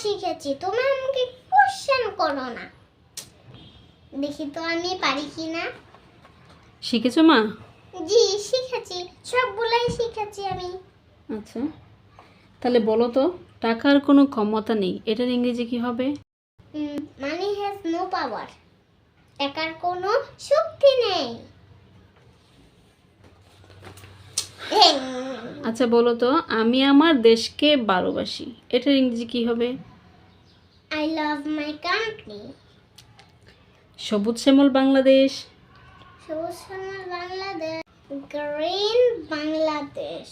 শিখেছি তুমি আমাকে কোশ্চেন করো না। দেখি তো আমি পারি কি না শিখেছো মা? জি শিখেছি সবগুলাই শিখেছি আমি। আচ্ছা তাহলে বলো তো টাকার কোনো ক্ষমতা নেই এটার ইংরেজি কি হবে? মানি হ্যাজ নো পাওয়ার টাকার কোনো শক্তি নেই। আচ্ছা বলো তো আমি আমার দেশকে ভালোবাসি এটার ইংরেজি কি হবে? আই লাভ মাই কান্ট্রি সবুজ শ্যামল বাংলাদেশ। সবুজ শ্যামল বাংলাদেশ গ্রিন বাংলাদেশ।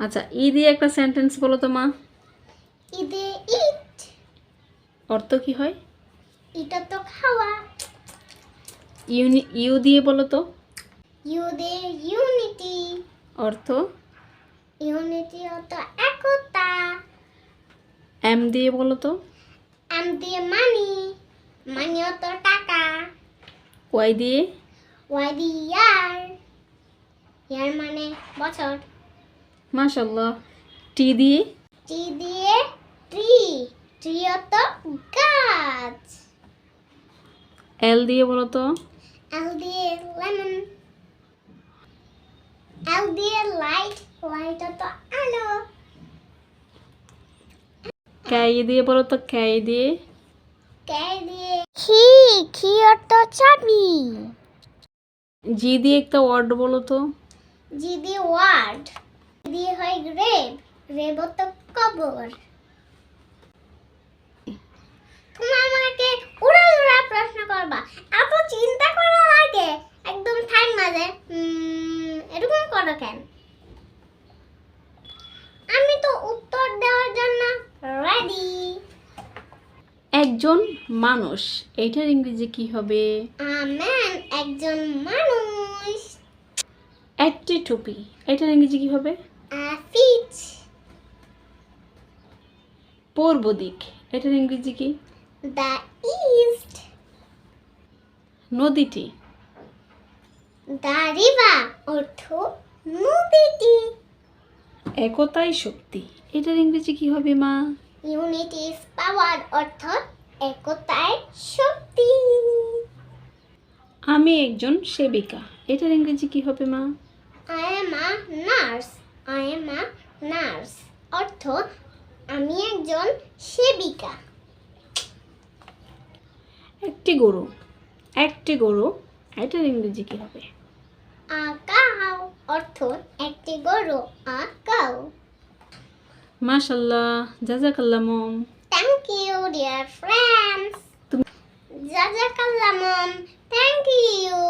আচ্ছা ই দিয়ে একটা সেন্টেন্স বলো তো মা। ঈদে ইট অর্থ কি হয়? এটা তো খাওয়া। ইউনি ইউ দিয়ে বলো তো। ইউদে ইউনিটি অর্থ? ইউনিটি অত একতা। এম দিয়ে বলো তো। এম দিয়ে মানি মানি অত টাকা। ওয়াই দিয়ে? ওয়াই দি ইয়ার ইয়ার মানে বছর। মাশাল্লাহ টি দিয়ে? টি দিয়ে ট্রি ট্রি অত গাছ। এল দিয়ে বলো তো। এল দিয়ে লেমন এল দিয়ে লাইট লাইট অত আলো। ক্যাই দিয়ে বলো তো ক্যাই দিয়ে। কে দিয়ে খি খি অত চাবি জি দিয়ে একটা ওয়ার্ড বলো তো। জি দিয়ে ওয়ার্ড দিয়ে হয় গ্রেভ। গ্রেভ অত কবর। তুমি আমাকে উড়া উড়া প্রশ্ন করবা। এত চিন্তা করা লাগে একদম ঠাই মাঝে। এরকম করো কেন? আমি তো উত্তর দেওয়ার জন্য রেডি একজন মানুষ এটার ইংরেজি কি হবে? আমেন একজন মানুষ. একটি টুপি এটার ইংরেজি কি হবে? ফিট পূর্ব দিক এটার ইংরেজি কি? দ্য ইস্ট নদীটি। দ্য রিভার অর্থ নদীটি। একতাই শক্তি। এটার ইংরেজি কি হবে মা? ইউনিটি ইজ পাওয়ার অর্থাৎ একতায় শক্তি। আমি একজন সেবিকা। এটার ইংরেজি কি হবে মা? I am a nurse I am a nurse অর্থ আমি একজন সেবিকা। একটি গরু একটি গরু এটার ইংরেজি কি হবে? আ অর্থ একটি গরু আ কাউ। মাশাল্লাহ জাজাকাল্লাহ mom. Thank you dear friends জাজাকাল্লাহ মম থ্যাংক ইউ